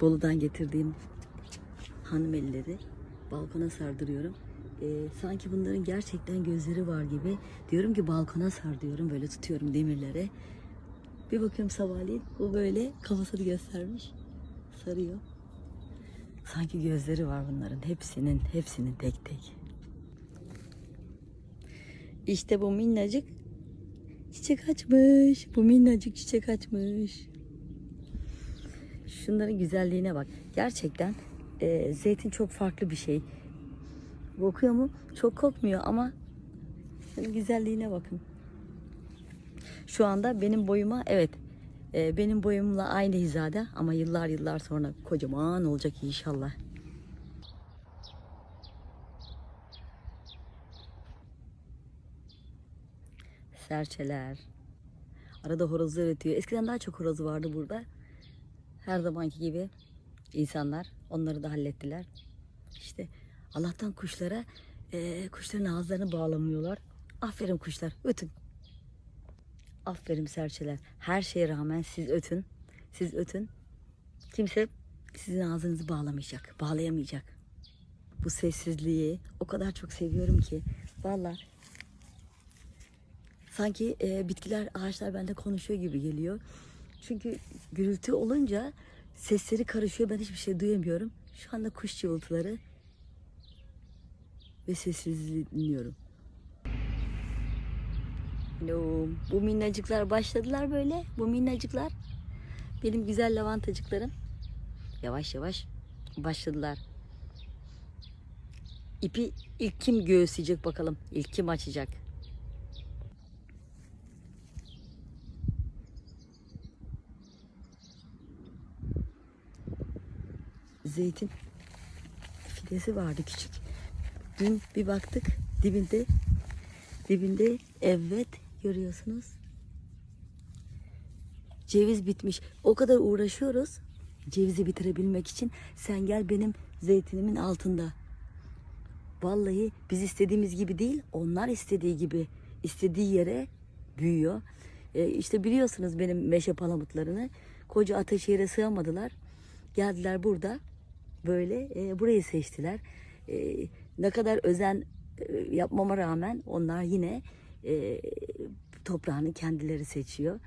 Bolu'dan getirdiğim hanım elleri balkona sardırıyorum. Ee, sanki bunların gerçekten gözleri var gibi. Diyorum ki balkona sar diyorum. Böyle tutuyorum demirlere. Bir bakıyorum sabahleyin bu böyle kafasını göstermiş. Sarıyor. Sanki gözleri var bunların. Hepsinin, hepsinin tek tek. İşte bu minnacık çiçek açmış. Bu minnacık çiçek açmış. Şunların güzelliğine bak. Gerçekten e, zeytin çok farklı bir şey. Kokuyor mu? Çok kokmuyor ama şunun güzelliğine bakın. Şu anda benim boyuma evet e, benim boyumla aynı hizada ama yıllar yıllar sonra kocaman olacak inşallah. Serçeler. Arada horozlar ötüyor. Eskiden daha çok horoz vardı burada. Her zamanki gibi insanlar onları da hallettiler. İşte Allah'tan kuşlara eee, kuşların ağızlarını bağlamıyorlar. Aferin kuşlar ötün. Aferin serçeler. Her şeye rağmen siz ötün. Siz ötün. Kimse sizin ağzınızı bağlamayacak. Bağlayamayacak. Bu sessizliği o kadar çok seviyorum ki. Vallahi sanki e, bitkiler, ağaçlar bende konuşuyor gibi geliyor. Çünkü gürültü olunca sesleri karışıyor. Ben hiçbir şey duyamıyorum. Şu anda kuş cıvıltıları ve sessizliği dinliyorum. Hello. Bu minnacıklar başladılar böyle. Bu minnacıklar. Benim güzel lavantacıklarım. Yavaş yavaş başladılar. İpi ilk kim göğüsleyecek bakalım. İlk kim açacak. Zeytin fidesi vardı küçük. Dün bir baktık dibinde dibinde evet görüyorsunuz. Ceviz bitmiş. O kadar uğraşıyoruz cevizi bitirebilmek için. Sen gel benim zeytinimin altında. Vallahi biz istediğimiz gibi değil, onlar istediği gibi, istediği yere büyüyor. E, işte biliyorsunuz benim meşe palamutlarını. Koca Ataşehir'e sığamadılar. Geldiler burada böyle e, burayı seçtiler. E, ne kadar özen e, yapmama rağmen onlar yine e, toprağını kendileri seçiyor.